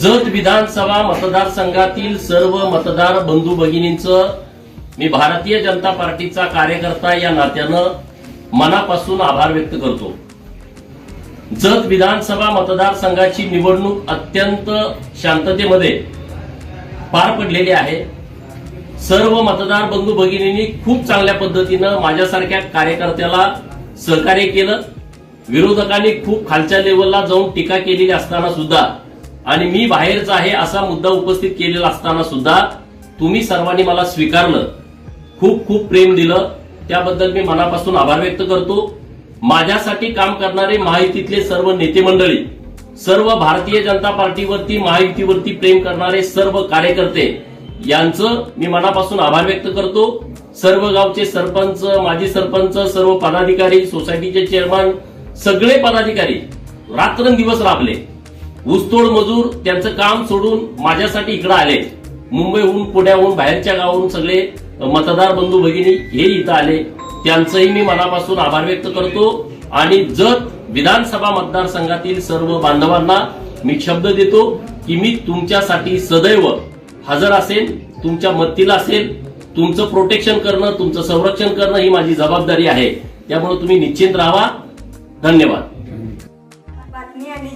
जत विधानसभा मतदारसंघातील सर्व मतदार बंधू भगिनींचं मी भारतीय जनता पार्टीचा कार्यकर्ता या नात्यानं मनापासून आभार व्यक्त करतो. जत विधानसभा मतदारसंघाची निवडणूक अत्यंत शांततेमध्ये पार पडलेली आहे. सर्व मतदार बंधू भगिनींनी खूप चांगल्या पद्धतीनं माझ्यासारख्या कार्यकर्त्याला सहकार्य केलं. विरोधकांनी खूप खालच्या लेवलला जाऊन टीका केलेली असताना सुद्धा आणि मी बाहेरचा आहे असा मुद्दा उपस्थित केलेला असताना सुद्धा तुम्ही सर्वांनी मला स्वीकारलं. खूप खूप प्रेम दिलं. त्याबद्दल मी मनापासून आभार व्यक्त करतो. माझ्यासाठी काम करणारे महायुतीतले सर्व नेते मंडळी सर्व भारतीय जनता पार्टीवरती महायुतीवरती प्रेम करणारे सर्व कार्यकर्ते यांचं मी मनापासून आभार व्यक्त करतो. सर्व गावचे सरपंच माजी सरपंच सर्व पदाधिकारी सोसायटीचे चेअरमन सगळे पदाधिकारी रात्रंदिवस राबले. ऊसतोड मजूर त्यांचं काम सोडून माझ्यासाठी इकडे आले. मुंबईहून पुण्याहून बाहेरच्या गावाहून सगळे मतदार बंधू भगिनी हे इथं आले. त्यांचंही मी मनापासून आभार व्यक्त करतो. आणि जत विधानसभा मतदारसंघातील सर्व बांधवांना मी शब्द देतो की मी तुमच्यासाठी सदैव हजर असेल तुमच्या मदतीला असेल. तुमचं प्रोटेक्शन करणं तुमचं संरक्षण करणं ही माझी जबाबदारी आहे. त्यामुळे तुम्ही निश्चिंत राहा. धन्यवाद.